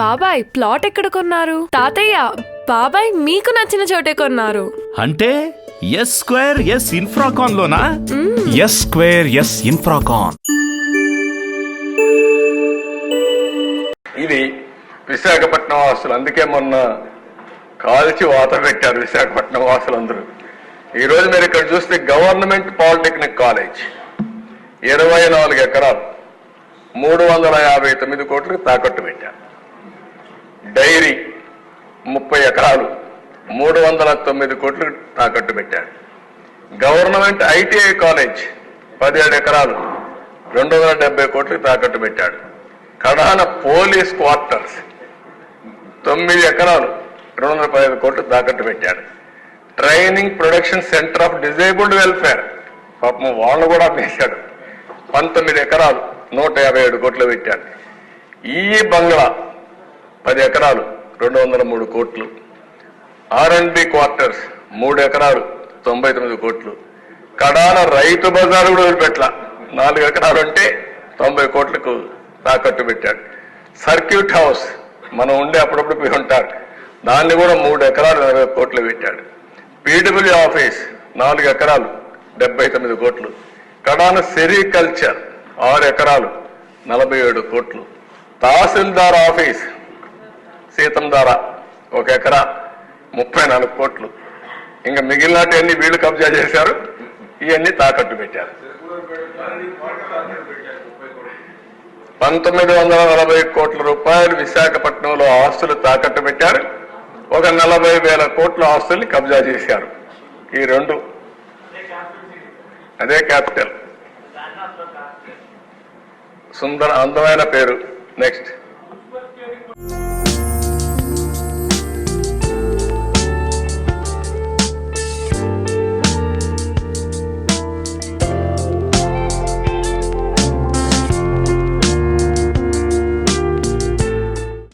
బాబాయ్ ప్లాట్ ఎక్కడ కొన్నారు? తాతయ్య బాబాయ్ మీకు నచ్చిన చోటే కొన్నారు. అంటే ఎస్ స్క్వేర్ ఎస్ ఇన్ఫ్రాకాన్ లోనా? ఎస్ స్క్వేర్ ఎస్ ఇన్ఫ్రాకాన్ ఇది విశాఖపట్నం వాసులు. అందుకే మొన్న కాల్చి వాత పెట్టారు విశాఖపట్నం వాసులందరూ. ఈ రోజు మీరు ఇక్కడ చూస్తే గవర్నమెంట్ పాలిటెక్నిక్ కాలేజ్. ఇరవై నాలుగు ఎకరాలు మూడు వందల యాభై తొమ్మిది కోట్లకు తాకట్టు పెట్టారు. డైరీ ముప్పై ఎకరాలు మూడు వందల తొమ్మిది కోట్లు తాకట్టు పెట్టారు గవర్నమెంట్ ఐటీఐ కాలేజ్ పదిహేడు ఎకరాలు రెండు వందల డెబ్బై కోట్లు తాకట్టు పెట్టాడు. కడాన పోలీస్ క్వార్టర్స్ తొమ్మిది ఎకరాలు రెండు వందల పదిహేను కోట్లు తాకట్టు పెట్టాడు. Training production centre of disabled welfare. పాపం వాళ్ళు కూడా వేశాడు పంతొమ్మిది ఎకరాలు నూట యాభై ఏడు కోట్లు పెట్టాడు. ఈ బంగ్లా పది ఎకరాలు రెండు వందల మూడు కోట్లు. ఆర్ అండ్ బి క్వార్టర్స్ మూడు ఎకరాలు తొంభై తొమ్మిది కోట్లు. కడాన రైతు బజార్ కూడా వదిలిపెట్ల. నాలుగు ఎకరాలు అంటే తొంభై కోట్లకు తాకట్టు పెట్టాడు. సర్క్యూట్ హౌస్ మనం ఉండే అప్పుడప్పుడు పోయి ఉంటాడు దాన్ని కూడా మూడు ఎకరాలు నలభై కోట్లు పెట్టాడు. పీడబ్ల్యూ ఆఫీస్ నాలుగు ఎకరాలు డెబ్బై తొమ్మిది కోట్లు. కడాన సెరికల్చర్ ఆరు ఎకరాలు నలభై ఏడు కోట్లు. తహసీల్దార్ ఆఫీస్ ద్వారా ఒక ఎకరా ముప్పై నాలుగు కోట్లు. ఇంకా మిగిలినవన్నీ వీళ్ళు కబ్జా చేశారు. ఇవన్నీ తాకట్టు పెట్టారు. పంతొమ్మిది వందల నలభై కోట్ల రూపాయలు విశాఖపట్నంలో ఆస్తులు తాకట్టు పెట్టారు. ఒక నలభై వేల కోట్ల ఆస్తుల్ని కబ్జా చేశారు. ఈ రెండు. అదే క్యాపిటల్. సుందర అందమైన పేరు. నెక్స్ట్.